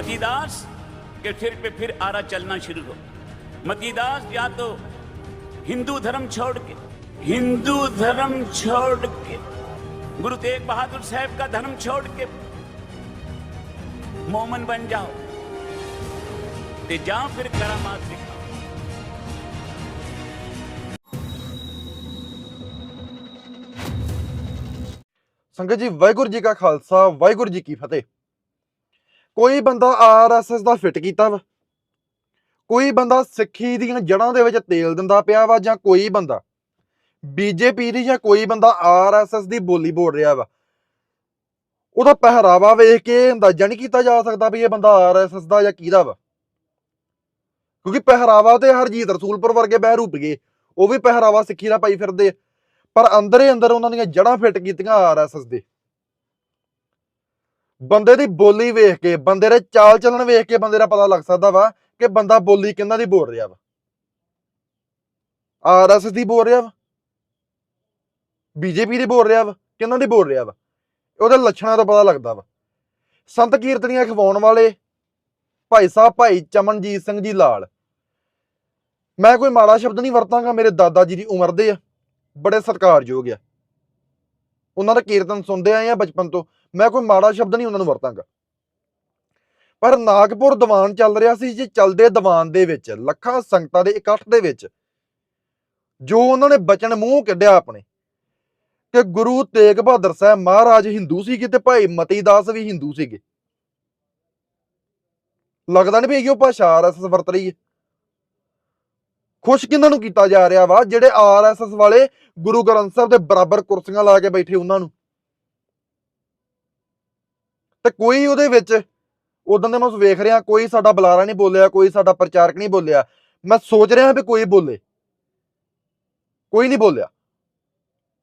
मतीदास के फिर पे फिर आरा चलना शुरू हो। मतीदास या तो हिंदू धर्म छोड़ के, हिंदू धर्म छोड़ के, गुरु तेग बहादुर साहब का धर्म छोड़ के मोमन बन जाओ। ते जाओ फिर करामात संगत जी, वाहगुरु जी का खालसा, वाहगुरु जी की फतेह। ਕੋਈ ਬੰਦਾ ਆਰਐਸਐਸ ਦਾ ਫਿੱਟ ਕੀਤਾ ਵਾ। ਕੋਈ ਬੰਦਾ ਸਿੱਖੀ ਦੀਆਂ ਜੜ੍ਹਾਂ ਦੇ ਵਿੱਚ ਤੇਲ ਦਿੰਦਾ ਪਿਆ ਵਾ ਜਾਂ ਕੋਈ ਬੰਦਾ ਬੀਜੇਪੀ ਦੀ ਜਾਂ ਕੋਈ ਬੰਦਾ ਆਰਐਸਐਸ ਦੀ ਬੋਲੀ ਬੋਲ ਰਿਹਾ ਵਾ। ਉਹਦਾ ਪਹਿਰਾਵਾ ਵੇਖ ਕੇ ਅੰਦਾਜ਼ਾ ਨਹੀਂ ਕੀਤਾ ਜਾ ਸਕਦਾ ਵੀ ਇਹ ਬੰਦਾ ਆਰਐਸਐਸ ਦਾ ਜਾਂ ਕਿਹਦਾ ਵਾ। ਕਿਉਂਕਿ ਪਹਿਰਾਵਾ ਤੇ ਹਰਜੀਤ ਰਸੂਲਪੁਰ ਵਰਗੇ ਬਹਿਰੂਪ ਗਏ, ਉਹ ਵੀ ਪਹਿਰਾਵਾ ਸਿੱਖੀ ਦਾ ਪਾਈ ਫਿਰਦੇ ਪਰ ਅੰਦਰੇ ਅੰਦਰ ਉਹਨਾਂ ਦੀਆਂ ਜੜ੍ਹਾਂ ਫਿੱਟ ਕੀਤੀਆਂ ਆਰਐਸਐਸ ਦੇ। ਬੰਦੇ ਦੀ ਬੋਲੀ ਵੇਖ ਕੇ, ਬੰਦੇ ਦੇ ਚਾਲ ਚੱਲਣ ਵੇਖ ਕੇ ਬੰਦੇ ਦਾ ਪਤਾ ਲੱਗ ਸਕਦਾ ਵਾ ਕਿ ਬੰਦਾ ਬੋਲੀ ਕਿੰਨਾ ਦੀ ਬੋਲ ਰਿਹਾ ਵਾ। ਆਰਐਸਐਸ ਦੀ ਬੋਲ ਰਿਹਾ ਵਾ ਬੀਜੇਪੀ ਦੀ ਬੋਲ ਰਿਹਾ ਵਾ ਕਿੰਨਾ ਦੀ ਬੋਲ ਰਿਹਾ ਵਾ, ਉਹਦੇ ਲੱਛਣਾਂ ਤੋਂ ਪਤਾ ਲੱਗਦਾ ਵਾ। ਸੰਤ ਕੀਰਤਨੀਆਂ ਖਵਾਉਣ ਵਾਲੇ ਭਾਈ ਸਾਹਿਬ, ਭਾਈ ਚਮਨਜੀਤ ਸਿੰਘ ਜੀ ਲਾਲ, ਮੈਂ ਕੋਈ ਮਾੜਾ ਸ਼ਬਦ ਨਹੀਂ ਵਰਤਾਂਗਾ, ਮੇਰੇ ਦਾਦਾ ਜੀ ਦੀ ਉਮਰ ਦੇ ਆ, ਬੜੇ ਸਤਿਕਾਰਯੋਗ ਆ। ਉਹਨਾਂ ਦਾ ਕੀਰਤਨ ਸੁਣਦੇ ਆਏ ਆ ਬਚਪਨ ਤੋਂ। ਮੈਂ ਕੋਈ ਮਾੜਾ ਸ਼ਬਦ ਨਹੀਂ ਉਹਨਾਂ ਨੂੰ ਵਰਤਾਂਗਾ। ਪਰ ਨਾਗਪੁਰ ਦੀਵਾਨ ਚੱਲ ਰਿਹਾ ਸੀ ਜੀ, ਚੱਲਦੇ ਦੀਵਾਨ ਦੇ ਵਿੱਚ, ਲੱਖਾਂ ਸੰਗਤਾਂ ਦੇ ਇਕੱਠ ਦੇ ਵਿੱਚ, ਜੋ ਉਹਨਾਂ ਨੇ ਬਚਨ ਮੂੰਹ ਕੱਢਿਆ ਆਪਣੇ। ਕਿ ਗੁਰੂ ਤੇਗ ਬਹਾਦਰ ਸਾਹਿਬ ਮਹਾਰਾਜ ਹਿੰਦੂ ਸੀਗੇ ਤੇ ਭਾਈ ਮਤੀ ਦਾਸ ਵੀ ਹਿੰਦੂ ਸੀਗੇ। ਲੱਗਦਾ ਨਹੀਂ ਵੀ ਇਹ ਉਹ ਭਾਸ਼ਾ ਆਰਐਸਐਸ ਵਰਤ ਰਹੀ ਹੈ। ਖੁਸ਼ ਕਿਹਨਾਂ ਨੂੰ ਕੀਤਾ ਜਾ ਰਿਹਾ ਵਾ? ਜਿਹੜੇ ਆਰਐਸਐਸ ਵਾਲੇ ਗੁਰੂ ਗ੍ਰੰਥ ਸਾਹਿਬ ਦੇ ਬਰਾਬਰ ਕੁਰਸੀਆਂ ਲਾ ਕੇ ਬੈਠੇ ਉਹਨਾਂ ਨੂੰ। ਤੇ ਕੋਈ ਉਹਦੇ ਵਿੱਚ ਉਦੋਂ ਦੇ ਮੈਂ ਉਸ ਵੇਖ ਰਿਹਾ, ਕੋਈ ਸਾਡਾ ਬੁਲਾਰਾ ਨਹੀਂ ਬੋਲਿਆ, ਕੋਈ ਸਾਡਾ ਪ੍ਰਚਾਰਕ ਨਹੀਂ ਬੋਲਿਆ। ਮੈਂ ਸੋਚ ਰਿਹਾ ਵੀ ਕੋਈ ਬੋਲੇ। ਕੋਈ ਨਹੀਂ ਬੋਲਿਆ।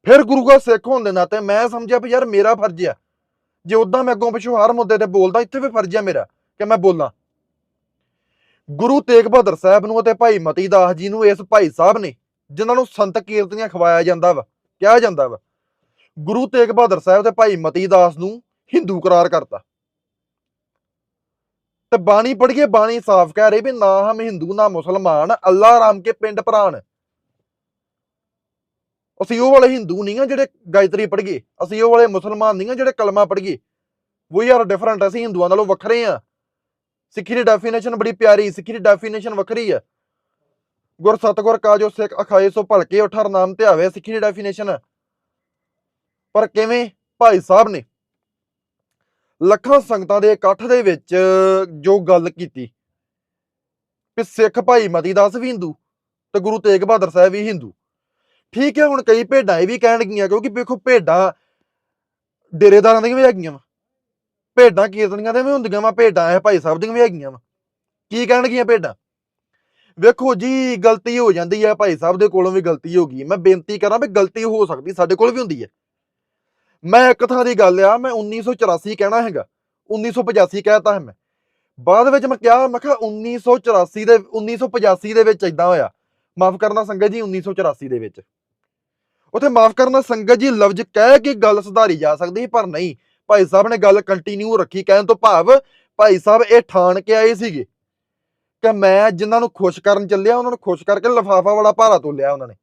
ਫਿਰ ਗੁਰੂ ਦਾ ਸਿੱਖ ਹੋਣ ਦੇ ਨਾਤੇ ਮੈਂ ਸਮਝਿਆ ਵੀ ਯਾਰ ਮੇਰਾ ਫਰਜ਼ ਆ। ਜੇ ਉਦਾਂ ਮੈਂ ਅੱਗੋਂ ਪਿਛੋਂ ਹਰ ਮੁੱਦੇ ਤੇ ਬੋਲਦਾ, ਇੱਥੇ ਵੀ ਫਰਜ਼ ਆ ਮੇਰਾ ਕਿ ਮੈਂ ਬੋਲਾਂ। ਗੁਰੂ ਤੇਗ ਬਹਾਦਰ ਸਾਹਿਬ ਨੂੰ ਅਤੇ ਭਾਈ ਮਤੀ ਦਾਸ ਜੀ ਨੂੰ ਇਸ ਭਾਈ ਸਾਹਿਬ ਨੇ, ਜਿਨ੍ਹਾਂ ਨੂੰ ਸੰਤ ਕੀਰਤਨੀਆਂ ਖਵਾਇਆ ਜਾਂਦਾ ਵਾ, ਕਿਹਾ ਜਾਂਦਾ ਵਾ, ਗੁਰੂ ਤੇਗ ਬਹਾਦਰ ਸਾਹਿਬ ਤੇ ਭਾਈ ਮਤੀ ਦਾਸ ਨੂੰ ਹਿੰਦੂ ਕਰਾਰ ਕਰਤਾ। ਤੇ ਬਾਣੀ ਪੜ੍ਹੀਏ, ਬਾਣੀ ਸਾਫ਼ ਕਹਿ ਰਹੀ ਵੀ ਨਾ ਹਮ ਹਿੰਦੂ, ਨਾ ਮੁਸਲਮਾਨ ਅੱਲਾ ਰਾਮ ਕੇ ਪਿੰਡ ਪ੍ਰਾਨ ਅਸੀਂ ਉਹ ਵਾਲੇ ਹਿੰਦੂ ਨਹੀਂ ਆ ਜਿਹੜੇ ਗਾਇਤਰੀ ਪੜ੍ਹੀਏ, ਅਸੀਂ ਉਹ ਵਾਲੇ ਮੁਸਲਮਾਨ ਨਹੀਂ ਆ ਜਿਹੜੇ ਕਲਮਾ ਪੜ੍ਹੀਏ। ਵੀ ਆਰ ਡਿਫਰੈਂਟ ਅਸੀਂ ਹਿੰਦੂਆਂ ਨਾਲੋਂ ਵੱਖਰੇ ਆ। ਸਿੱਖੀ ਦੀ ਡੈਫੀਨੇਸ਼ਨ ਬੜੀ ਪਿਆਰੀ, ਸਿੱਖੀ ਦੀ ਡੈਫੀਨੇਸ਼ਨ ਵੱਖਰੀ ਆ। ਗੁਰ ਸਤਗੁਰ ਕਾਜੋ ਸਿੱਖ ਅਖਾਏ ਸੋ ਭਲਕੇ ਉਠਰ ਨਾਮ ਆਵੇ ਸਿੱਖੀ ਦੀ ਡੈਫੀਨੇਸ਼ਨ ਪਰ ਕਿਵੇਂ? ਭਾਈ ਸਾਹਿਬ ਨੇ। ਲੱਖਾਂ ਸੰਗਤਾਂ ਦੇ ਇਕੱਠ ਦੇ ਵਿੱਚ ਜੋ ਗੱਲ ਕੀਤੀ। ਕਿ ਸਿੱਖ ਭਾਈ ਮਤੀ ਦਾਸ ਵੀ ਹਿੰਦੂ ਤੇ ਗੁਰੂ ਤੇਗ ਬਹਾਦਰ ਸਾਹਿਬ ਵੀ ਹਿੰਦੂ। ਠੀਕ ਹੈ, ਹੁਣ ਕਈ ਭੇਡਾਂ ਇਹ ਵੀ ਕਹਿਣਗੀਆਂ ਕਿਉਂਕਿ ਵੇਖੋ ਭੇਡਾਂ ਡੇਰੇਦਾਰਾਂ ਦੀਆਂ ਵੀ ਹੈਗੀਆਂ ਵਾ। ਭੇਡਾਂ ਕੀਰਤਨੀਆਂ ਦੇ ਵੀ ਹੁੰਦੀਆਂ ਵਾ, ਭੇਡਾਂ ਇਹ ਭਾਈ ਸਾਹਿਬ ਦੀਆਂ ਵੀ ਹੈਗੀਆਂ ਵਾ। ਕੀ ਕਹਿਣਗੀਆਂ ਭੇਡਾਂ? ਵੇਖੋ ਜੀ, ਗਲਤੀ ਹੋ ਜਾਂਦੀ ਹੈ, ਭਾਈ ਸਾਹਿਬ ਦੇ ਕੋਲੋਂ ਵੀ ਗਲਤੀ ਹੋ ਗਈ। ਮੈਂ ਬੇਨਤੀ ਕਰਾਂ ਵੀ ਗਲਤੀ ਹੋ ਸਕਦੀ, ਸਾਡੇ ਕੋਲ ਵੀ ਹੁੰਦੀ ਹੈ। ਮੈਂ ਇੱਕ ਥਾਂ ਦੀ ਗੱਲ ਆ, ਮੈਂ 1984 ਕਹਿਣਾ ਹੈਗਾ 1985 ਕਹਿਤਾ ਹੈ ਮੈਂ। ਬਾਅਦ ਵਿੱਚ ਮੈਂ ਕਿਹਾ ਮੈਂ ਕਿਹਾ 1984 ਦੇ 1985 ਦੇ ਵਿੱਚ ਇਦਾਂ ਹੋਇਆ। ਮਾਫ ਕਰਨਾ ਸੰਗਤ ਜੀ 1984 ਦੇ ਵਿੱਚ। ਉਥੇ ਮਾਫ ਕਰਨਾ ਸੰਗਤ ਜੀ, ਲਫ਼ਜ਼ ਕਹਿ ਕੇ ਗੱਲ ਸੁਧਾਰੀ ਜਾ ਸਕਦੀ ਸੀ, ਪਰ ਨਹੀਂ। ਭਾਈ ਸਾਹਿਬ ਨੇ ਗੱਲ ਕੰਟੀਨਿਊ ਰੱਖੀ ਕਹਿਣ ਤੋਂ ਭਾਵ, ਭਾਈ ਸਾਹਿਬ ਇਹ ਠਾਣ ਕੇ ਆਏ ਸੀਗੇ ਕਿ ਮੈਂ ਜਿਨ੍ਹਾਂ ਨੂੰ ਖੁਸ਼ ਕਰਨ ਚੱਲਿਆ, ਉਹਨਾਂ ਨੂੰ ਖੁਸ਼ ਕਰਕੇ ਲਫਾਫਾ ਵਾਲਾ ਭਾਰਾ ਤੋਲਿਆ ਉਹਨਾਂ ਨੇ।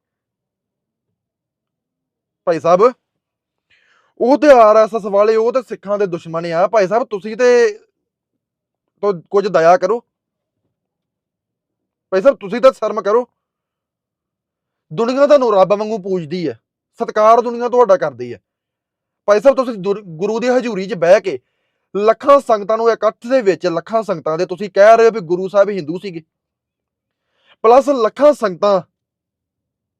ਭਾਈ ਸਾਹਿਬ ਉਹ ਤੇ ਆਰਐਸਐਸ ਵਾਲੇ, ਉਹ ਤੇ ਸਿੱਖਾਂ ਦੇ ਦੁਸ਼ਮਣ ਆ ਭਾਈ ਸਾਹਿਬ, ਤੁਸੀਂ ਤੇ ਤੋਂ ਕੁਝ ਦਇਆ ਕਰੋ। ਭਾਈ ਸਾਹਿਬ, ਤੁਸੀਂ ਤਾਂ ਸ਼ਰਮ ਕਰੋ। ਦੁਨੀਆ ਤੁਹਾਨੂੰ ਰੱਬ ਵਾਂਗੂ ਪੂਜਦੀ ਹੈ ਸਤਿਕਾਰ ਦੁਨੀਆ ਤੁਹਾਡਾ ਕਰਦੀ ਹੈ ਭਾਈ ਸਾਹਿਬ, ਤੁਸੀਂ ਗੁਰੂ ਦੀ ਹਜ਼ੂਰੀ 'ਚ ਬਹਿ ਕੇ ਲੱਖਾਂ ਸੰਗਤਾਂ ਨੂੰ ਇਕੱਠ ਦੇ ਵਿੱਚ ਲੱਖਾਂ ਸੰਗਤਾਂ ਦੇ ਤੁਸੀਂ ਕਹਿ ਰਹੇ ਹੋ ਵੀ ਗੁਰੂ ਸਾਹਿਬ ਹਿੰਦੂ ਸੀਗੇ। ਪਲੱਸ ਲੱਖਾਂ ਸੰਗਤਾਂ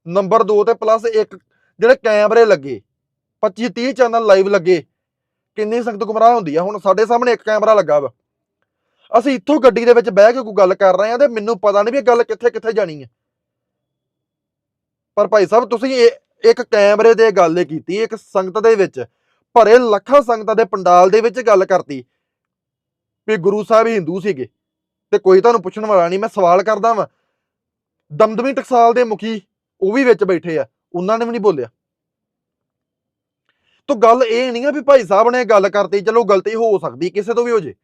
ਨੰਬਰ 2 ਤੇ ਪਲੱਸ ਇੱਕ ਜਿਹੜੇ ਕੈਮਰੇ ਲੱਗੇ। 25 30 ਚੈਨਲ ਲਾਈਵ ਲੱਗੇ। ਕਿੰਨੀ ਸੰਗਤ ਗੁੰਮਰਾਹ ਹੁੰਦੀ ਆ। ਹੁਣ ਸਾਡੇ ਸਾਹਮਣੇ ਇੱਕ ਕੈਮਰਾ ਲੱਗਾ ਵਾ। ਅਸੀਂ ਇੱਥੋਂ ਗੱਡੀ ਦੇ ਵਿੱਚ ਬਹਿ ਕੇ ਕੋਈ ਗੱਲ ਕਰ ਰਹੇ ਆ ਤੇ ਮੈਨੂੰ ਪਤਾ ਨਹੀਂ ਵੀ ਇਹ ਗੱਲ ਕਿੱਥੇ ਕਿੱਥੇ ਜਾਣੀ ਹੈ ਪਰ ਭਾਈ ਸਾਹਿਬ, ਤੁਸੀਂ ਇਹ ਇੱਕ ਕੈਮਰੇ ਦੇ ਗੱਲ ਕੀਤੀ। ਇੱਕ ਸੰਗਤ ਦੇ ਵਿੱਚ, ਭਰੇ ਲੱਖਾਂ ਸੰਗਤਾਂ ਦੇ ਪੰਡਾਲ ਦੇ ਵਿੱਚ ਗੱਲ ਕਰਤੀ। ਵੀ ਗੁਰੂ ਸਾਹਿਬ ਹਿੰਦੂ ਸੀਗੇ। ਤੇ ਕੋਈ ਤੁਹਾਨੂੰ ਪੁੱਛਣ ਵਾਲਾ ਨਹੀਂ, ਮੈਂ ਸਵਾਲ ਕਰਦਾ ਵਾਂ। ਦਮਦਮੀ ਟਕਸਾਲ ਦੇ ਮੁਖੀ ਉਹ ਵੀ ਵਿੱਚ ਬੈਠੇ ਆ। ਉਹਨਾਂ ਨੇ ਵੀ ਨਹੀਂ ਬੋਲਿਆ। ਤੋ ਗੱਲ ਇਹ ਨਹੀਂ ਆ ਵੀ ਭਾਈ ਸਾਹਿਬ ਨੇ ਗੱਲ ਕਰਤੀ, ਚਲੋ ਗਲਤੀ ਹੋ ਸਕਦੀ, ਕਿਸੇ ਤੋਂ ਵੀ ਹੋ ਜੇ।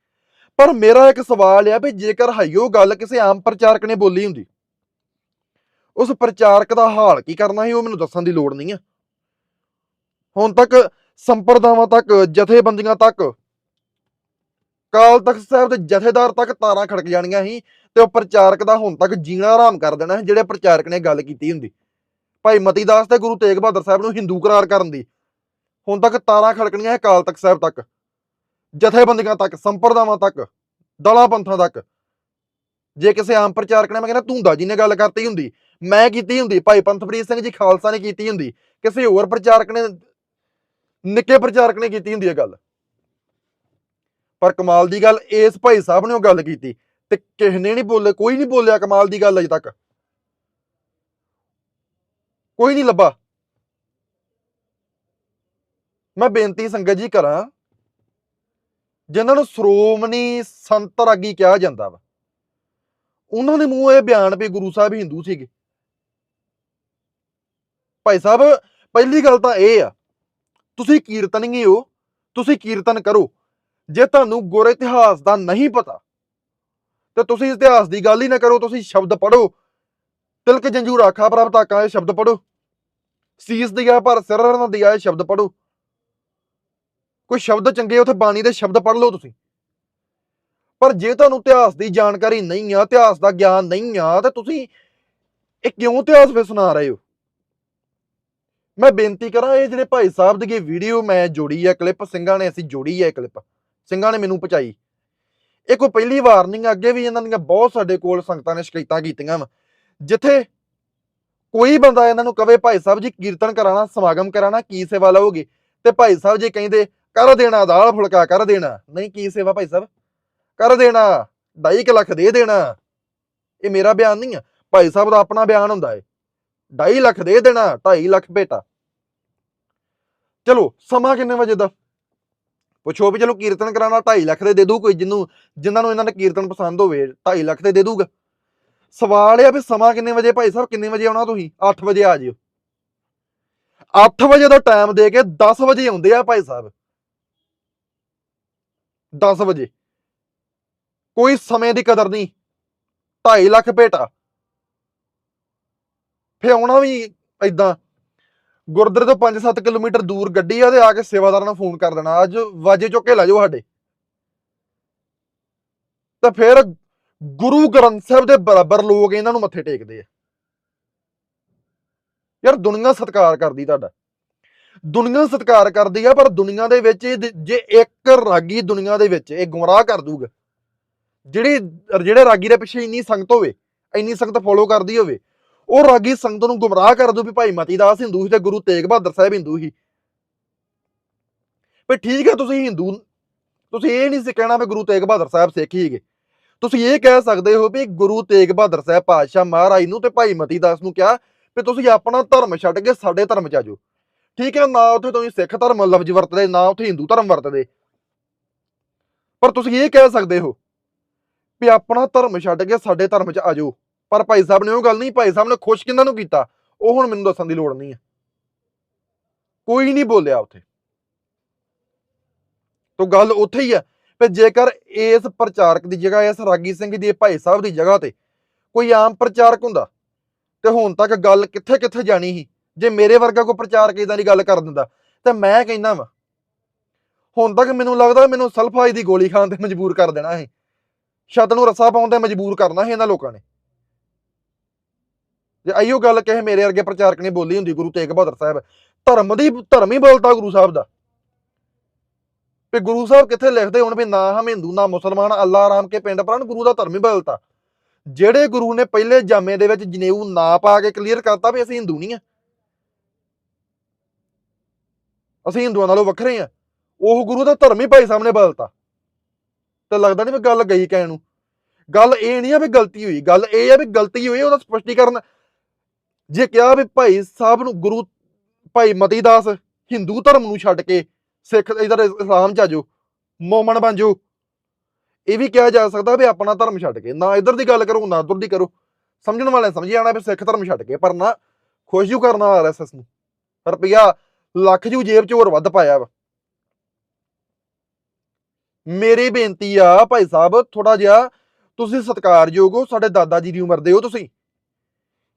ਪਰ ਮੇਰਾ ਇੱਕ ਸਵਾਲ ਆ ਵੀ ਜੇਕਰ ਹਾਈਓ ਗੱਲ ਕਿਸੇ ਆਮ ਪ੍ਰਚਾਰਕ ਨੇ ਬੋਲੀ ਹੁੰਦੀ, ਉਸ ਪ੍ਰਚਾਰਕ ਦਾ ਹਾਲ ਕੀ ਕਰਨਾ ਸੀ, ਉਹ ਮੈਨੂੰ ਦੱਸਣ ਦੀ ਲੋੜ ਨਹੀਂ ਆ। ਹੁਣ ਤੱਕ ਸੰਪਰਦਾਵਾਂ ਤੱਕ, ਜਥੇਬੰਦੀਆਂ ਤੱਕ, ਕਾਲ ਤਖਤ ਸਾਹਿਬ ਦੇ ਜਥੇਦਾਰ ਤੱਕ ਤਾਰਾਂ ਖੜਕ ਜਾਣੀਆਂ ਸੀ ਤੇ ਉਹ ਪ੍ਰਚਾਰਕ ਦਾ ਹੁਣ ਤੱਕ ਜੀਣਾ ਆਰਾਮ ਕਰ ਦੇਣਾ ਸੀ, ਜਿਹੜੇ ਪ੍ਰਚਾਰਕ ਨੇ ਗੱਲ ਕੀਤੀ ਹੁੰਦੀ। ਭਾਈ ਮਤੀ ਦਾਸ ਤੇ ਗੁਰੂ ਤੇਗ ਬਹਾਦਰ ਸਾਹਿਬ ਨੂੰ ਹਿੰਦੂ ਕਰਾਰ ਕਰਨ ਦੀ। ਹੁਣ ਤੱਕ ਤਾਰਾਂ ਖੜਕਣੀਆਂ ਹੈ ਕਾਲ ਤਖਤ ਸਾਹਿਬ ਤੱਕ, ਜਥੇਬੰਦੀਆਂ ਤੱਕ, ਸੰਪਰਦਾਵਾਂ ਤੱਕ, ਦਲਾਂ ਪੰਥਾਂ ਤੱਕ। ਜੇ ਕਿਸੇ ਆਮ ਪ੍ਰਚਾਰਕ ਨੇ ਮੈਂ ਕਹਿੰਦਾ ਧੂੰਦਾ ਜੀ ਨੇ ਗੱਲ ਕਰਤੀ ਹੁੰਦੀ, ਮੈਂ ਕੀਤੀ ਹੁੰਦੀ, ਭਾਈ ਪੰਥਪ੍ਰੀਤ ਸਿੰਘ ਜੀ ਖਾਲਸਾ ਨੇ ਕੀਤੀ ਹੁੰਦੀ, ਕਿਸੇ ਹੋਰ ਪ੍ਰਚਾਰਕ ਨੇ, ਨਿੱਕੇ ਪ੍ਰਚਾਰਕ ਨੇ ਕੀਤੀ ਹੁੰਦੀ ਇਹ ਗੱਲ। ਪਰ ਕਮਾਲ ਦੀ ਗੱਲ, ਇਸ ਭਾਈ ਸਾਹਿਬ ਨੇ ਉਹ ਗੱਲ ਕੀਤੀ, ਤੇ ਕਿਸੇ ਨੇ ਨਹੀਂ ਬੋਲੇ, ਕੋਈ ਨਹੀਂ ਬੋਲਿਆ ਕਮਾਲ ਦੀ ਗੱਲ ਅਜੇ ਤੱਕ। ਕੋਈ ਨਹੀਂ ਲੱਭਾ। ਮੈਂ ਬੇਨਤੀ ਸੰਗਤ ਜੀ ਕਰਾਂ, ਜਿਨ੍ਹਾਂ ਨੂੰ ਸ਼੍ਰੋਮਣੀ ਸੰਤ ਰਾਗੀ ਕਿਹਾ ਜਾਂਦਾ ਵਾ, ਉਹਨਾਂ ਦੇ ਮੂੰਹ ਇਹ ਬਿਆਨ ਵੀ ਗੁਰੂ ਸਾਹਿਬ ਹਿੰਦੂ ਸੀਗੇ। ਭਾਈ ਸਾਹਿਬ, ਪਹਿਲੀ ਗੱਲ ਤਾਂ ਇਹ ਆ, ਤੁਸੀਂ ਕੀਰਤਨੀਏ ਹੋ ਤੁਸੀਂ ਕੀਰਤਨ ਕਰੋ, ਜੇ ਤੁਹਾਨੂੰ ਗੁਰ ਇਤਿਹਾਸ ਦਾ ਨਹੀਂ ਪਤਾ, ਤੇ ਤੁਸੀਂ ਇਤਿਹਾਸ ਦੀ ਗੱਲ ਹੀ ਨਾ ਕਰੋ, ਤੁਸੀਂ ਸ਼ਬਦ ਪੜੋ ਤਿਲਕ ਜੰਜੂ ਰਾਖਾ ਪ੍ਰਭ ਤਾਕਾ ਇਹ ਸ਼ਬਦ ਪੜੋ ਸੀਸ ਦਿਆ ਪਰ ਸਿਰ ਨਾ ਦਿਆ ਇਹ ਸ਼ਬਦ ਪੜੋ ਕੋਈ ਸ਼ਬਦ ਚੰਗੇ ਉੱਥੇ ਬਾਣੀ ਦੇ ਸ਼ਬਦ ਪੜ੍ਹ ਲਓ ਤੁਸੀਂ। ਪਰ ਜੇ ਤੁਹਾਨੂੰ ਇਤਿਹਾਸ ਦੀ ਜਾਣਕਾਰੀ ਨਹੀਂ ਆ, ਇਤਿਹਾਸ ਦਾ ਗਿਆਨ ਨਹੀਂ ਆ, ਤਾਂ ਤੁਸੀਂ ਇਹ ਕਿਉਂ ਇਤਿਹਾਸ ਵੇ ਸੁਣਾ ਰਹੇ ਹੋ? ਮੈਂ ਬੇਨਤੀ ਕਰਾਂ, ਇਹ ਜਿਹੜੇ ਭਾਈ ਸਾਹਿਬ ਦੀ ਵੀਡੀਓ ਮੈਂ ਜੋੜੀ ਹੈ ਕਲਿੱਪ ਸਿੰਘਾਂ ਨੇ ਅਸੀਂ ਜੋੜੀ ਹੈ ਕਲਿੱਪ। ਸਿੰਘਾਂ ਨੇ ਮੈਨੂੰ ਪਹੁੰਚਾਈ। ਇਹ ਕੋਈ ਪਹਿਲੀ ਵਾਰ ਨਹੀਂ ਅੱਗੇ ਵੀ ਇਹਨਾਂ ਦੀਆਂ ਬਹੁਤ ਸਾਡੇ ਕੋਲ ਸੰਗਤਾਂ ਨੇ ਸ਼ਿਕਾਇਤਾਂ ਕੀਤੀਆਂ ਵਾ। ਜਿੱਥੇ ਕੋਈ ਬੰਦਾ ਇਹਨਾਂ ਨੂੰ ਕਵੇ, ਭਾਈ ਸਾਹਿਬ ਜੀ, ਕੀਰਤਨ ਕਰਾਣਾ, ਸਮਾਗਮ ਕਰਾਣਾ, ਕੀ ਸੇਵਾ ਲਓਗੇ? ਤੇ ਭਾਈ ਸਾਹਿਬ ਜੀ ਕਹਿੰਦੇ ਕਰ ਦੇਣਾ, ਦਾਲ ਫੁਲਕਾ ਕਰ ਦੇਣਾ। ਨਹੀਂ, ਕੀ ਸੇਵਾ ਭਾਈ ਸਾਹਿਬ? ਕਰ ਦੇਣਾ 2.5 ਲੱਖ ਦੇ ਦੇਣਾ। ਇਹ ਮੇਰਾ ਬਿਆਨ ਨਹੀਂ ਆ। ਭਾਈ ਸਾਹਿਬ ਦਾ ਆਪਣਾ ਬਿਆਨ ਹੁੰਦਾ ਹੈ 2.5 ਲੱਖ ਦੇ ਦੇਣਾ 2.5 ਲੱਖ ਬੇਟਾ ਚਲੋ, ਸਮਾਂ ਕਿੰਨੇ ਵਜੇ ਦਾ? ਪੁੱਛੋ ਵੀ ਚਲੋ ਕੀਰਤਨ ਕਰਾਣਾ 2.5 ਲੱਖ ਦੇ ਦੇ ਦੂ ਕੋਈ, ਜਿੰਨੂੰ ਜਿਨ੍ਹਾਂ ਨੂੰ ਇਹਨਾਂ ਨੇ ਕੀਰਤਨ ਪਸੰਦ ਹੋਵੇ 2.5 ਲੱਖ ਦੇ ਦੇ ਦੂਗਾ। ਸਵਾਲ ਇਹ ਆ ਵੀ ਸਮਾਂ ਕਿੰਨੇ ਵਜੇ, ਭਾਈ ਸਾਹਿਬ, ਕਿੰਨੇ ਵਜੇ ਆਉਣਾ ਤੁਸੀਂ? 8 ਵਜੇ ਆ ਜਿਓ। 8 ਵਜੇ ਦਾ ਟਾਈਮ ਦੇ ਕੇ 10 ਵਜੇ ਆਉਂਦੇ ਆ, ਭਾਈ ਸਾਹਿਬ। 10 ਵਜੇ। ਕੋਈ ਸਮੇਂ ਦੀ ਕਦਰ ਨਹੀਂ। 2.5 ਲੱਖ ਭੇਟਾ ਫੇ ਆਉਣਾ ਵੀ ਇਦਾਂ ਗੁਰਦੁਆਰੇ ਤੋਂ 5-7 ਕਿਲੋਮੀਟਰ ਦੂਰ ਗੱਡੀ ਆ ਤੇ ਆ ਕੇ ਸੇਵਾਦਾਰਾਂ ਨੂੰ ਫੋਨ ਕਰ ਦੇਣਾ। ਅੱਜ ਵਾਜੇ ਚੁੱਕ ਕੇ ਲੈ ਜਾਓ ਸਾਡੇ। ਤਾਂ ਫਿਰ ਗੁਰੂ ਗ੍ਰੰਥ ਸਾਹਿਬ ਦੇ ਬਰਾਬਰ ਲੋਕ ਇਹਨਾਂ ਨੂੰ ਮੱਥੇ ਟੇਕਦੇ ਆ। ਯਾਰ ਦੁਨੀਆ ਸਤਿਕਾਰ ਕਰਦੀ ਤੁਹਾਡਾ। ਦੁਨੀਆ ਸਤਿਕਾਰ ਕਰਦੀ ਆ, ਪਰ ਦੁਨੀਆ ਦੇ ਵਿੱਚ ਜੇ ਇੱਕ ਰਾਗੀ ਦੁਨੀਆ ਦੇ ਵਿੱਚ ਇਹ ਗੁੰਮਰਾਹ ਕਰ ਦੂਗਾ, ਜਿਹੜੀ, ਜਿਹੜੇ ਰਾਗੀ ਦੇ ਪਿੱਛੇ ਇੰਨੀ ਸੰਗਤ ਹੋਵੇ, ਇੰਨੀ ਸੰਗਤ ਫੋਲੋ ਕਰਦੀ ਹੋਵੇ, ਉਹ ਰਾਗੀ ਸੰਗਤ ਨੂੰ ਗੁੰਮਰਾਹ ਕਰ ਦੂ ਵੀ ਭਾਈ ਮਤੀ ਦਾਸ ਹਿੰਦੂ ਸੀ ਤੇ ਗੁਰੂ ਤੇਗ ਬਹਾਦਰ ਸਾਹਿਬ ਹਿੰਦੂ ਸੀ। ਵੀ ਠੀਕ ਹੈ ਤੁਸੀਂ ਹਿੰਦੂ, ਤੁਸੀਂ ਇਹ ਨਹੀਂ ਸੀ ਕਹਿਣਾ ਵੀ ਗੁਰੂ ਤੇਗ ਬਹਾਦਰ ਸਾਹਿਬ ਸਿੱਖ ਹੀ ਹੈਗੇ ਤੁਸੀਂ ਇਹ ਕਹਿ ਸਕਦੇ ਹੋ ਵੀ ਗੁਰੂ ਤੇਗ ਬਹਾਦਰ ਸਾਹਿਬ ਪਾਤਸ਼ਾਹ ਮਹਾਰਾਜ ਨੂੰ ਤੇ ਭਾਈ ਮਤੀ ਦਾਸ ਨੂੰ ਕਿਹਾ ਵੀ ਤੁਸੀਂ ਆਪਣਾ ਧਰਮ ਛੱਡ ਕੇ ਸਾਡੇ ਧਰਮ 'ਚ ਆ ਜਾਓ। ਠੀਕ ਹੈ ਨਾ ਉੱਥੇ ਤੁਸੀਂ ਸਿੱਖ ਧਰਮ ਲਫ਼ਜ਼ ਵਰਤਦੇ, ਨਾ ਉੱਥੇ ਹਿੰਦੂ ਧਰਮ ਵਰਤਦੇ। ਪਰ ਤੁਸੀਂ ਇਹ ਕਹਿ ਸਕਦੇ ਹੋ ਵੀ ਆਪਣਾ ਧਰਮ ਛੱਡ ਕੇ ਸਾਡੇ ਧਰਮ 'ਚ ਆ ਜਾਓ। ਪਰ ਭਾਈ ਸਾਹਿਬ ਨੇ ਉਹ ਗੱਲ ਨਹੀਂ, ਭਾਈ ਸਾਹਿਬ ਨੇ ਖੁਸ਼ ਕਿੰਨਾਂ ਨੂੰ ਕੀਤਾ? ਉਹ ਹੁਣ ਮੈਨੂੰ ਦੱਸਣ ਦੀ ਲੋੜ ਨਹੀਂ ਹੈ। ਕੋਈ ਨਹੀਂ ਬੋਲਿਆ ਉੱਥੇ। ਤੋਂ ਗੱਲ ਉੱਥੇ ਹੀ ਹੈ ਵੀ ਜੇਕਰ ਇਸ ਪ੍ਰਚਾਰਕ ਦੀ ਜਗ੍ਹਾ, ਇਸ ਰਾਗੀ ਸਿੰਘ ਦੀ, ਭਾਈ ਸਾਹਿਬ ਦੀ ਜਗ੍ਹਾ ਤੇ ਕੋਈ ਆਮ ਪ੍ਰਚਾਰਕ ਹੁੰਦਾ, ਤੇ ਹੁਣ ਤੱਕ ਗੱਲ ਕਿੱਥੇ ਕਿੱਥੇ ਜਾਣੀ ਸੀ? ਜੇ ਮੇਰੇ ਵਰਗਾ ਕੋਈ ਪ੍ਰਚਾਰਕ ਇਦਾਂ ਦੀ ਗੱਲ ਕਰ ਦਿੰਦਾ ਤਾਂ ਮੈਂ ਕਹਿੰਦਾ ਵਾ, ਹੁਣ ਤੱਕ ਮੈਨੂੰ ਲੱਗਦਾ ਮੈਨੂੰ ਸਲਫਾਈ ਦੀ ਗੋਲੀ ਖਾਣ ਤੇ ਮਜਬੂਰ ਕਰ ਦੇਣਾ ਸੀ ਛੱਤ ਨੂੰ ਰੱਸਾ ਪਾਉਣ ਤੇ ਮਜਬੂਰ ਕਰਨਾ ਸੀ ਇਹਨਾਂ ਲੋਕਾਂ ਨੇ। ਜੇ ਆਈਓ ਗੱਲ ਕਹੇ ਮੇਰੇ ਵਰਗੇ ਪ੍ਰਚਾਰਕ ਨੇ ਬੋਲੀ ਹੁੰਦੀ, ਗੁਰੂ ਤੇਗ ਬਹਾਦਰ ਸਾਹਿਬ, ਧਰਮ ਦੀ, ਧਰਮ ਹੀ ਬੋਲਤਾ ਗੁਰੂ ਸਾਹਿਬ ਦਾ। ਵੀ ਗੁਰੂ ਸਾਹਿਬ ਕਿੱਥੇ ਲਿਖਦੇ ਹੁਣ ਵੀ ਨਾ ਹਮ ਹਿੰਦੂ, ਨਾ ਮੁਸਲਮਾਨ ਅੱਲਾ ਆਰਾਮ ਕੇ ਪਿੰਡ ਪ੍ਰਾਨ ਗੁਰੂ ਦਾ ਧਰਮ ਹੀ ਬਦਲਤਾ ਜਿਹੜੇ ਗੁਰੂ ਨੇ ਪਹਿਲੇ ਜਾਮੇ ਦੇ ਵਿੱਚ ਜਨੇਊ ਨਾ ਪਾ ਕੇ ਕਲੀਅਰ ਕਰਤਾ ਵੀ ਅਸੀਂ ਹਿੰਦੂ ਨਹੀਂ ਆ। ਅਸੀਂ ਹਿੰਦੂਆਂ ਨਾਲੋਂ ਵੱਖਰੇ ਆ। ਉਹ ਗੁਰੂ ਦਾ ਧਰਮ ਹੀ ਭਾਈ ਸਾਹਿਬ ਨੇ ਬਦਲਤਾ। ਤੇ ਲੱਗਦਾ ਨਹੀਂ ਵੀ ਗੱਲ ਗਈ ਕਹਿਣ ਨੂੰ। ਗੱਲ ਇਹ ਨਹੀਂ ਆ ਵੀ ਗਲਤੀ ਹੋਈ। ਗੱਲ ਇਹ ਆ ਵੀ ਗਲਤੀ ਹੋਈ, ਉਹਦਾ ਸਪਸ਼ਟੀਕਰਨ ਜੇ ਕਿਹਾ ਵੀ ਭਾਈ ਸਾਹਿਬ ਨੂੰ ਗੁਰੂ, ਭਾਈ ਮਤੀ ਹਿੰਦੂ ਧਰਮ ਨੂੰ ਛੱਡ ਕੇ ਸਿੱਖ ਇਧਰ ਇਸਲਾਮ ਚ ਆ ਜਾਓ, ਮੋਮਨ ਬਣ ਜਾਓ, ਇਹ ਵੀ ਕਿਹਾ ਜਾ ਸਕਦਾ ਵੀ ਆਪਣਾ ਧਰਮ ਛੱਡ ਕੇ। ਨਾ ਇਧਰ ਦੀ ਗੱਲ ਕਰੋ, ਨਾ ਉਧਰ ਦੀ ਕਰੋ। ਸਮਝਣ ਵਾਲਿਆਂ ਸਮਝੀ ਜਾਣਾ ਵੀ ਸਿੱਖ ਧਰਮ ਛੱਡ ਕੇ, ਪਰ ਨਾ ਖੁਸ਼ਜੂ ਕਰਨਾ ਆਰਐਸਐਸ ਨੂੰ। ਰੁਪਿਆ ਲੱਖ ਜੂ ਜੇਬ ਚ ਹੋਰ ਵੱਧ ਪਾਇਆ ਵਾ। ਮੇਰੀ ਬੇਨਤੀ ਆ ਭਾਈ ਸਾਹਿਬ ਥੋੜਾ ਜਿਹਾ ਤੁਸੀਂ ਸਤਿਕਾਰਯੋਗ ਹੋ, ਸਾਡੇ ਦਾਦਾ ਜੀ ਦੀ ਉਮਰ ਦੇ ਹੋ ਤੁਸੀਂ।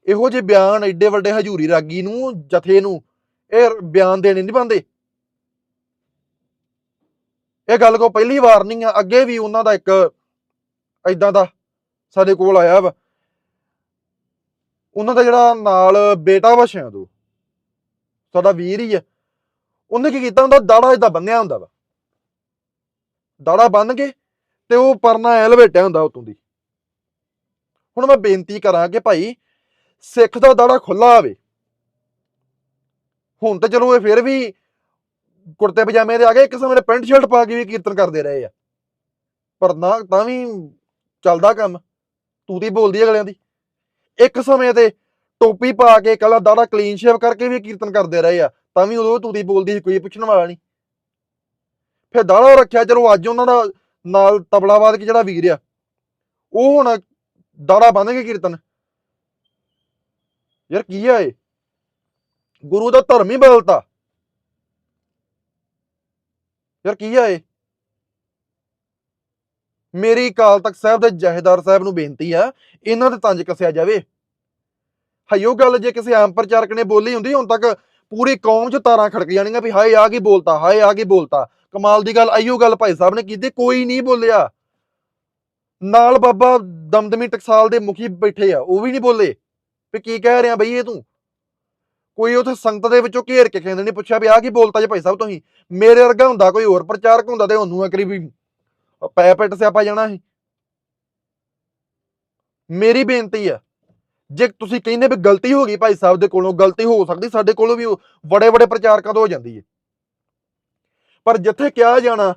ਇਹੋ ਜਿਹੇ ਬਿਆਨ ਐਡੇ ਵੱਡੇ ਹਜੂਰੀ ਰਾਗੀ ਨੂੰ, ਜਥੇ ਨੂੰ, ਇਹ ਬਿਆਨ ਦੇਣੇ ਨਹੀਂ ਬੰਦੇ ਇਹ ਗੱਲ ਕੋ ਪਹਿਲੀ ਵਾਰ ਨਹੀਂ ਆ, ਅੱਗੇ ਵੀ ਉਹਨਾਂ ਦਾ ਇੱਕ ਐਦਾਂ ਦਾ ਸਾਡੇ ਕੋਲ ਆਇਆ ਵਾ। ਉਹਨਾਂ ਦਾ ਜਿਹੜਾ ਨਾਲ ਬੇਟਾ ਵਾ ਸ਼ਾਇਦ ਉਹ। ਸਾਡਾ ਵੀਰ ਹੀ ਆ। ਉਹਨੇ ਕੀ ਕੀਤਾ ਹੁੰਦਾ? ਦਾੜਾ ਇਦਾਂ ਬੰਨਿਆ ਹੁੰਦਾ ਵਾ। ਦਾੜਾ ਬੰਨ ਕੇ ਤੇ ਉਹ ਪਰਨਾ ਐ ਹੁੰਦਾ ਉਤੋਂ ਦੀ। ਹੁਣ ਮੈਂ ਬੇਨਤੀ ਕਰਾਂ ਕਿ ਭਾਈ, ਸਿੱਖ ਦਾ ਦਾੜਾ ਖੁੱਲਾ ਆਵੇ। ਹੁਣ ਤਾਂ ਚਲੋ ਇਹ ਫਿਰ ਵੀ ਕੁੜਤੇ ਪਜਾਮੇ ਦੇ ਆ ਗਏ, ਇੱਕ ਸਮੇਂ ਦੇ ਪੈਂਟ ਸ਼ਰਟ ਪਾ ਕੇ ਵੀ ਕੀਰਤਨ ਕਰਦੇ ਰਹੇ ਆ। ਪਰ ਨਾ, ਤਾਂ ਵੀ ਚੱਲਦਾ ਕੰਮ। ਤੂੰ ਤੂਤੀ ਬੋਲਦੀ ਹੈ ਅਗਲਿਆਂ ਦੀ। ਇੱਕ ਸਮੇਂ ਤੇ ਟੋਪੀ ਪਾ ਕੇ ਕੱਲਾ ਦਾੜਾ ਕਲੀਨ ਸ਼ੇਵ ਕਰਕੇ ਵੀ ਕੀਰਤਨ ਕਰਦੇ ਰਹੇ ਆ, ਤਾਂ ਵੀ ਉਦੋਂ ਤੂਤੀ ਬੋਲਦੀ ਸੀ, ਕੋਈ ਪੁੱਛਣ ਵਾਲਾ ਨਹੀਂ। ਫਿਰ ਦਾੜਾ ਰੱਖਿਆ, ਚਲੋ ਅੱਜ ਉਹਨਾਂ ਦਾ ਨਾਲ ਤਬਲਾਵਾਦ ਜਿਹੜਾ ਵੀਰ ਆ, ਉਹ ਹੁਣ ਦਾੜਾ ਬੰਨ ਕੇ ਕੀਰਤਨ। ਯਾਰ ਕੀ ਆ ਇਹ? ਗੁਰੂ ਦਾ ਧਰਮ ਹੀ ਬਦਲਤਾ। ਯਾਰ ਕੀ ਆ ਇਹ? ਮੇਰੀ ਕਾਲ ਤਖਤ ਸਾਹਿਬ ਦੇ ਜਹੇਦਾਰ ਸਾਹਿਬ ਨੂੰ ਬੇਨਤੀ ਆ, ਇਹਨਾਂ ਤੇ ਤੰਜ ਕੱਸਿਆ ਜਾਵੇ। ਹਯੋ ਗੱਲ ਜੇ ਕਿਸੇ ਆਮ ਪ੍ਰਚਾਰਕ ਨੇ ਬੋਲੀ ਹੁੰਦੀ, ਹੁਣ ਤੱਕ ਪੂਰੀ ਕੌਮ 'ਚ ਤਾਰਾਂ ਖੜਕ ਜਾਣੀਆਂ ਵੀ ਹਾਏ ਆ ਕੀ ਬੋਲਤਾ, ਹਾਏ ਆ ਕੀ ਬੋਲਤਾ। ਕਮਾਲ ਦੀ ਗੱਲ, ਆਈਓ ਗੱਲ ਭਾਈ ਸਾਹਿਬ ਨੇ ਕੀਤੀ ਕੋਈ ਨਹੀਂ ਬੋਲਿਆ। ਨਾਲ ਬਾਬਾ ਦਮਦਮੀ ਟਕਸਾਲ ਦੇ ਮੁਖੀ ਬੈਠੇ ਆ, ਉਹ ਵੀ ਨਹੀਂ ਬੋਲੇ। ਵੀ ਕੀ ਕਹਿ ਰਿਹਾ ਬਈ ਇਹ ਤੂੰ? ਕੋਈ ਉਥੇ ਸੰਗਤ ਦੇ ਵਿੱਚੋਂ ਘੇਰ ਕੇ ਕਹਿੰਦੇ ਨਹੀਂ ਪੁੱਛਿਆ ਵੀ ਆ ਕੀ ਬੋਲਤਾ ਜੇ ਭਾਈ ਸਾਹਿਬ ਤੁਸੀਂ? ਮੇਰੇ ਵਰਗਾ ਹੁੰਦਾ, ਕੋਈ ਹੋਰ ਪ੍ਰਚਾਰਕ ਹੁੰਦਾ ਤੇ ਉਹਨੂੰ ਅਕਰੀ ਵੀ ਪੈ ਪਿੱਟ ਸਿਆਪਾ ਜਾਣਾ ਸੀ। ਮੇਰੀ ਬੇਨਤੀ ਆ ਜੇ ਤੁਸੀਂ ਕਹਿੰਦੇ ਵੀ ਗਲਤੀ ਹੋ ਗਈ ਭਾਈ ਸਾਹਿਬ ਦੇ ਕੋਲੋਂ, ਗਲਤੀ ਹੋ ਸਕਦੀ, ਸਾਡੇ ਕੋਲੋਂ ਵੀ ਬੜੇ ਬੜੇ ਪ੍ਰਚਾਰਕਾਂ ਤੋਂ ਹੋ ਜਾਂਦੀ ਹੈ ਪਰ ਜਿੱਥੇ ਕਿਹਾ ਜਾਣਾ,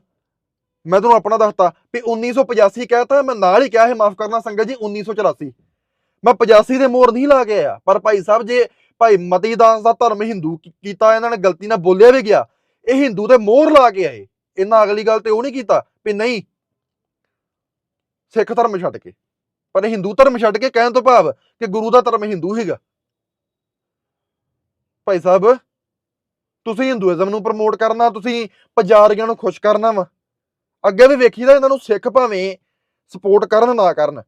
ਮੈਂ ਤੁਹਾਨੂੰ ਆਪਣਾ ਦੱਸਤਾ ਵੀ 1985 ਕਹਿਤਾ ਮੈਂ ਨਾਲ ਹੀ ਕਿਹਾ ਹੈ ਮਾਫ ਕਰਨਾ ਸੰਗਤ ਜੀ 1984 ਮੈਂ 85 ਦੇ ਮੋਰ ਨਹੀਂ ਲਾ ਕੇ ਆਇਆ, ਪਰ ਭਾਈ ਸਾਹਿਬ ਜੇ ਭਾਈ ਮਤੀ ਦਾਸ ਦਾ ਧਰਮ ਹਿੰਦੂ ਕੀਤਾ, ਇਹਨਾਂ ਨੇ ਗਲਤੀ ਨਾਲ ਬੋਲਿਆ ਵੀ ਗਿਆ, ਇਹ ਹਿੰਦੂ ਦੇ ਮੋਹਰ ਲਾ ਕੇ ਆਏ। ਇਹਨਾਂ ਅਗਲੀ ਗੱਲ ਤੇ ਉਹ ਨਹੀਂ ਕੀਤਾ ਵੀ ਨਹੀਂ, ਸਿੱਖ ਧਰਮ ਛੱਡ ਕੇ। ਪਰ ਹਿੰਦੂ ਧਰਮ ਛੱਡ ਕੇ ਕਹਿਣ ਤੋਂ ਭਾਵ ਕਿ ਗੁਰੂ ਦਾ ਧਰਮ ਹਿੰਦੂ ਹੈਗਾ। ਭਾਈ ਸਾਹਿਬ, ਤੁਸੀਂ ਹਿੰਦੂਇਜ਼ਮ ਨੂੰ ਪ੍ਰਮੋਟ ਕਰਨਾ, ਤੁਸੀਂ ਪੁਜਾਰੀਆਂ ਨੂੰ ਖੁਸ਼ ਕਰਨਾ ਵਾ। ਅੱਗੇ ਵੀ ਵੇਖੀਦਾ ਇਹਨਾਂ ਨੂੰ ਸਿੱਖ ਭਾਵੇਂ ਸਪੋਰਟ ਕਰਨ ਨਾ ਕਰਨ।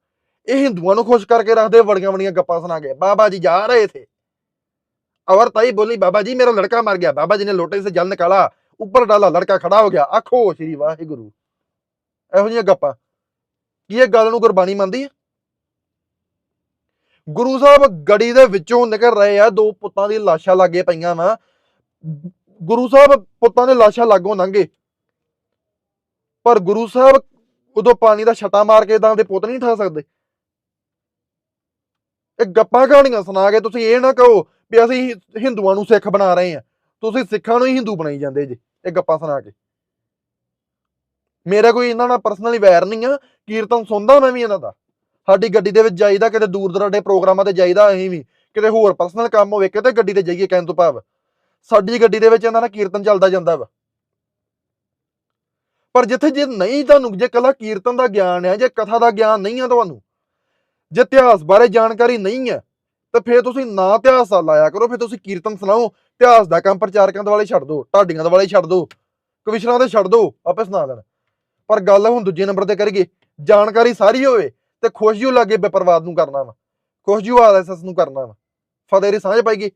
ਇਹ ਹਿੰਦੂਆਂ ਨੂੰ ਖੁਸ਼ ਕਰਕੇ ਰੱਖਦੇ, ਬੜੀਆਂ ਵੜੀਆਂ ਗੱਪਾਂ ਸੁਣਾ ਕੇ। ਬਾਬਾ ਜੀ ਜਾ ਰਹੇ ਥੇ ਔਰ ਤਾਈ ਬੋਲੀ, ਬਾਬਾ ਜੀ ਮੇਰਾ ਲੜਕਾ ਮਰ ਗਿਆ। ਬਾਬਾ ਜੀ ਨੇ ਲੋਟੇ ਸੇ ਜਲ ਨਿਕਾਲਾ, ਉੱਪਰ ਡਾਲਾ ਲੜਕਾ ਖੜਾ ਹੋ ਗਿਆ। ਆਖੋ, ਸ਼੍ਰੀ ਵਾਹਿਗੁਰੂ। ਇਹੋ ਜਿਹੀਆਂ ਗੱਪਾਂ। ਕੀ ਇਹ ਗੱਲ ਨੂੰ ਗੁਰਬਾਣੀ ਮੰਨਦੀ ਹੈ ਗੁਰੂ ਸਾਹਿਬ ਗੜੀ ਦੇ ਵਿੱਚੋਂ ਨਿਕਲ ਰਹੇ ਆ, ਦੋ ਪੁੱਤਾਂ ਦੀ ਲਾਸ਼ਾਂ ਲਾਗੇ ਪਈਆਂ ਵਾ। ਗੁਰੂ ਸਾਹਿਬ ਪੁੱਤਾਂ ਦੇ ਲਾਸ਼ਾਂ ਲਾਗੋਂ ਲੰਘੇ। ਪਰ ਗੁਰੂ ਸਾਹਿਬ ਉਦੋਂ ਪਾਣੀ ਦਾ ਛਟਾ ਮਾਰ ਕੇ ਇਦਾਂ ਦੇ ਪੁੱਤ ਨਹੀਂ ਠਾ ਸਕਦੇ। ਇਹ ਗੱਪਾਂ ਕਹਾਣੀਆਂ ਸੁਣਾ ਕੇ ਤੁਸੀਂ ਇਹ ਨਾ ਕਹੋ ਵੀ ਅਸੀਂ ਹਿੰਦੂਆਂ ਨੂੰ ਸਿੱਖ ਬਣਾ ਰਹੇ ਆ। ਤੁਸੀਂ ਸਿੱਖਾਂ ਨੂੰ ਹੀ ਹਿੰਦੂ ਬਣਾਈ ਜਾਂਦੇ ਜੀ, ਇਹ ਗੱਪਾਂ ਸੁਣਾ ਕੇ। ਮੇਰਾ ਕੋਈ ਇਹਨਾਂ ਨਾਲ ਪਰਸਨਲੀ ਵੈਰ ਨਹੀਂ ਆ, ਕੀਰਤਨ ਸੁਣਦਾ ਮੈਂ ਵੀ ਇਹਨਾਂ ਦਾ। ਸਾਡੀ ਗੱਡੀ ਦੇ ਵਿੱਚ ਜਾਈਦਾ, ਕਿਤੇ ਦੂਰ ਦਰਾਡੇ ਪ੍ਰੋਗਰਾਮਾਂ ਤੇ ਜਾਈਦਾ ਅਸੀਂ ਵੀ, ਕਿਤੇ ਹੋਰ ਪਰਸਨਲ ਕੰਮ ਹੋਵੇ, ਕਿਤੇ ਗੱਡੀ ਤੇ ਜਾਈਏ ਕਹਿਣ ਤੋਂ ਭਾਵ। ਸਾਡੀ ਗੱਡੀ ਦੇ ਵਿੱਚ ਇਹਨਾਂ ਦਾ ਕੀਰਤਨ ਚੱਲਦਾ ਜਾਂਦਾ ਵਾ। ਪਰ ਜਿੱਥੇ ਜੇ ਨਹੀਂ ਤੁਹਾਨੂੰ, ਜੇ ਕਲਾ ਕੀਰਤਨ ਦਾ ਗਿਆਨ ਹੈ, ਜੇ ਕਥਾ ਦਾ ਗਿਆਨ ਨਹੀਂ ਹੈ ਤੁਹਾਨੂੰ, ਜੇ ਇਤਿਹਾਸ ਬਾਰੇ ਜਾਣਕਾਰੀ ਨਹੀਂ ਹੈ, ਤਾਂ ਫਿਰ ਤੁਸੀਂ ਨਾ ਇਤਿਹਾਸ ਦਾ ਲਾਇਆ ਕਰੋ, ਫਿਰ ਤੁਸੀਂ ਕੀਰਤਨ ਸੁਣਾਓ। ਇਤਿਹਾਸ ਦਾ ਕੰਮ ਪ੍ਰਚਾਰਕਾਂ ਦੇ ਵਾਲੇ ਛੱਡ ਦਿਓ ਢਾਡੀਆਂ ਦੇ ਵਾਲੇ ਛੱਡ ਦਿਓ ਕਵਿਸ਼ਨਾਂ ਦੇ ਛੱਡ ਦਿਓ ਆਪੇ ਸੁਣਾ ਦੇਣ। ਪਰ ਗੱਲ ਹੁਣ ਦੂਜੇ ਨੰਬਰ ਤੇ ਕਰੀਏ, ਜਾਣਕਾਰੀ ਸਾਰੀ ਹੋਵੇ ਤੇ ਖੁਸ਼ਜੂ ਲਾਗੇ ਬੇਪਰਵਾਦ ਨੂੰ ਕਰਨਾ ਵਾ। ਖੁਸ਼ਜੂ ਆਰਐਸਐਸ ਨੂੰ ਕਰਨਾ ਵਾ। ਫਤਿਹ ਦੀ ਸਾਂਝ ਪਾਈਏ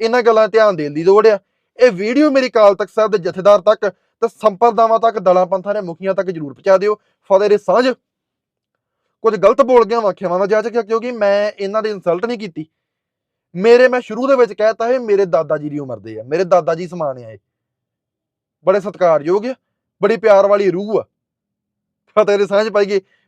ਇਹਨਾਂ ਗੱਲਾਂ ਧਿਆਨ ਦੇਣ ਦੀ ਲੋੜ ਆ। ਇਹ ਵੀਡੀਓ ਮੇਰੀ ਕਾਲ ਤੱਕ ਸਾਹਿਬ ਦੇ ਜਥੇਦਾਰ ਤੱਕ ਤੇ ਸੰਪਰਦਾਵਾਂ ਤੱਕ, ਦਲਾਂ ਪੰਥਾਂ ਦੇ ਮੁਖੀਆਂ ਤੱਕ ਜਰੂਰ ਪਹੁੰਚਾ ਦਿਓ। ਫਤਿਹ ਦੀ ਸਾਂਝ ਕੁਝ ਗਲਤ ਬੋਲ ਗਿਆ ਵਾਖਿਆਵਾਂ ਦਾ ਜਾਚ ਕਿਉਂਕਿ ਮੈਂ ਇਹਨਾਂ ਦੀ ਇਨਸਲਟ ਨਹੀਂ ਕੀਤੀ। ਮੇਰੇ ਮੈਂ ਸ਼ੁਰੂ ਦੇ ਵਿੱਚ ਕਹਿਤਾ ਹੈ ਮੇਰੇ ਦਾਦਾ ਜੀ ਦੀ ਉਮਰ ਦੇ ਆ। ਮੇਰੇ ਦਾਦਾ ਜੀ ਸਮਾਨ ਆ ਇਹ। ਬੜੇ ਸਤਿਕਾਰਯੋਗ ਆ। ਬੜੀ ਪਿਆਰ ਵਾਲੀ ਰੂਹ ਆ। ਫਤਿਹ ਦੀ ਸਾਂਝ ਪਾਈਏ